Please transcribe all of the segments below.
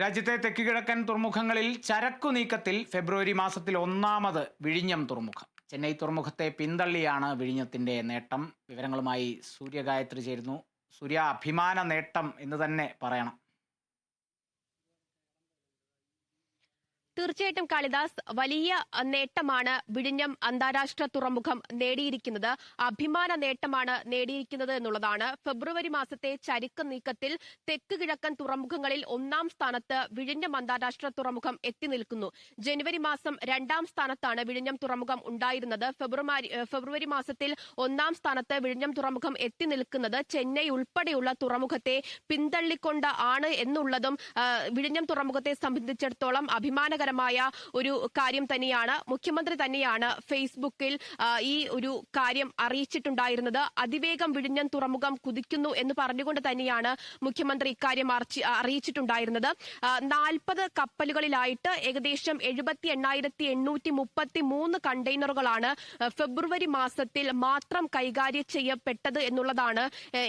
രാജ്യത്തെ തെക്കുകിഴക്കൻ തുറമുഖങ്ങളിൽ ചരക്കു നീക്കത്തിൽ ഫെബ്രുവരി മാസത്തിൽ ഒന്നാമത് വിഴിഞ്ഞം തുറമുഖം. ചെന്നൈ തുറമുഖത്തെ പിന്തള്ളിയാണ് വിഴിഞ്ഞത്തിന്റെ നേട്ടം. വിവരങ്ങളുമായി സൂര്യഗായത്രി ചേരുന്നു. സൂര്യ അഭിമാന നേട്ടം എന്ന് തന്നെ പറയണം. തീർച്ചയായിട്ടും കാളിദാസ് വലിയ നേട്ടമാണ് വിഴിഞ്ഞം അന്താരാഷ്ട്ര തുറമുഖം നേടിയിരിക്കുന്നത്. അഭിമാന നേട്ടമാണ് നേടിയിരിക്കുന്നത് എന്നുള്ളതാണ്. ഫെബ്രുവരി മാസത്തെ ചരിക്ക് നീക്കത്തിൽ തെക്ക് കിഴക്കൻ തുറമുഖങ്ങളിൽ ഒന്നാം സ്ഥാനത്ത് വിഴിഞ്ഞം അന്താരാഷ്ട്ര തുറമുഖം എത്തി നിൽക്കുന്നു. ജനുവരി മാസം രണ്ടാം സ്ഥാനത്താണ് വിഴിഞ്ഞം തുറമുഖം ഉണ്ടായിരുന്നത്. ഫെബ്രുവരി ഫെബ്രുവരി മാസത്തിൽ ഒന്നാം സ്ഥാനത്ത് വിഴിഞ്ഞം തുറമുഖം എത്തി നിൽക്കുന്നത് ചെന്നൈ ഉൾപ്പെടെയുള്ള തുറമുഖത്തെ പിന്തള്ളിക്കൊണ്ട് ആണ് എന്നുള്ളതും വിഴിഞ്ഞം തുറമുഖത്തെ സംബന്ധിച്ചിടത്തോളം അഭിമാനകരമായ ഒരു കാര്യം തന്നെയാണ്. മുഖ്യമന്ത്രി തന്നെയാണ് ഫേസ്ബുക്കിൽ ഈ ഒരു കാര്യം അറിയിച്ചിട്ടുണ്ടായിരുന്നത്. അതിവേഗം വിഴിഞ്ഞം തുറമുഖം കുതിക്കുന്നു എന്ന് പറഞ്ഞുകൊണ്ട് തന്നെയാണ് മുഖ്യമന്ത്രി ഇക്കാര്യം അറിയിച്ചിട്ടുണ്ടായിരുന്നത്. നാൽപ്പത് കപ്പലുകളിലായിട്ട് ഏകദേശം എഴുപത്തി എണ്ണായിരത്തി എണ്ണൂറ്റി മുപ്പത്തി മൂന്ന് കണ്ടെയ്നറുകളാണ് ഫെബ്രുവരി മാസത്തിൽ മാത്രം കൈകാര്യം ചെയ്യപ്പെട്ടത് എന്നുള്ളതാണ്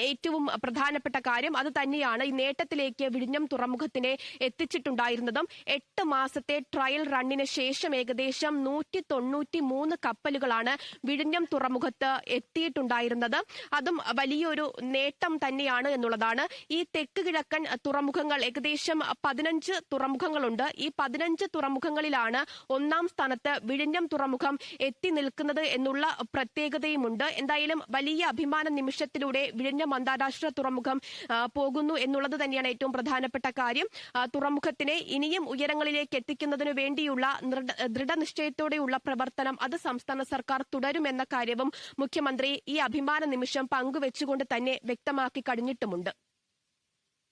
ഏറ്റവും പ്രധാനപ്പെട്ട കാര്യം. അത് തന്നെയാണ് ഈ നേട്ടത്തിലേക്ക് വിഴിഞ്ഞം തുറമുഖത്തിനെ എത്തിച്ചിട്ടുണ്ടായിരുന്നതും. എട്ട് മാസത്തെ ട്രയൽ റണ്ണിന് ശേഷം ഏകദേശം നൂറ്റി തൊണ്ണൂറ്റി മൂന്ന് കപ്പലുകളാണ് വിഴിഞ്ഞം തുറമുഖത്ത് എത്തിയിട്ടുണ്ടായിരുന്നത്. അതും വലിയൊരു നേട്ടം തന്നെയാണ് എന്നുള്ളതാണ്. ഈ തെക്ക് കിഴക്കൻ തുറമുഖങ്ങൾ ഏകദേശം പതിനഞ്ച് തുറമുഖങ്ങളുണ്ട്. ഈ പതിനഞ്ച് തുറമുഖങ്ങളിലാണ് ഒന്നാം സ്ഥാനത്ത് വിഴിഞ്ഞം തുറമുഖം എത്തി നിൽക്കുന്നത് എന്നുള്ള പ്രത്യേകതയുമുണ്ട്. എന്തായാലും വലിയ അഭിമാന നിമിഷത്തിലൂടെ വിഴിഞ്ഞം അന്താരാഷ്ട്ര തുറമുഖം പോകുന്നു എന്നുള്ളത് തന്നെയാണ് ഏറ്റവും പ്രധാനപ്പെട്ട കാര്യം. തുറമുഖത്തിനെ ഇനിയും ഉയരങ്ങളിലേക്ക് എത്തിക്കുന്നതിനു വേണ്ടിയുള്ള ദൃഢ- ദൃഢനിശ്ചയത്തോടെയുള്ള പ്രവർത്തനം അത് സംസ്ഥാന സർക്കാർ തുടരുമെന്ന കാര്യവും മുഖ്യമന്ത്രി ഈ അഭിമാന നിമിഷം പങ്കുവെച്ചുകൊണ്ട് തന്നെ വ്യക്തമാക്കി കഴിഞ്ഞിട്ടുമുണ്ട്.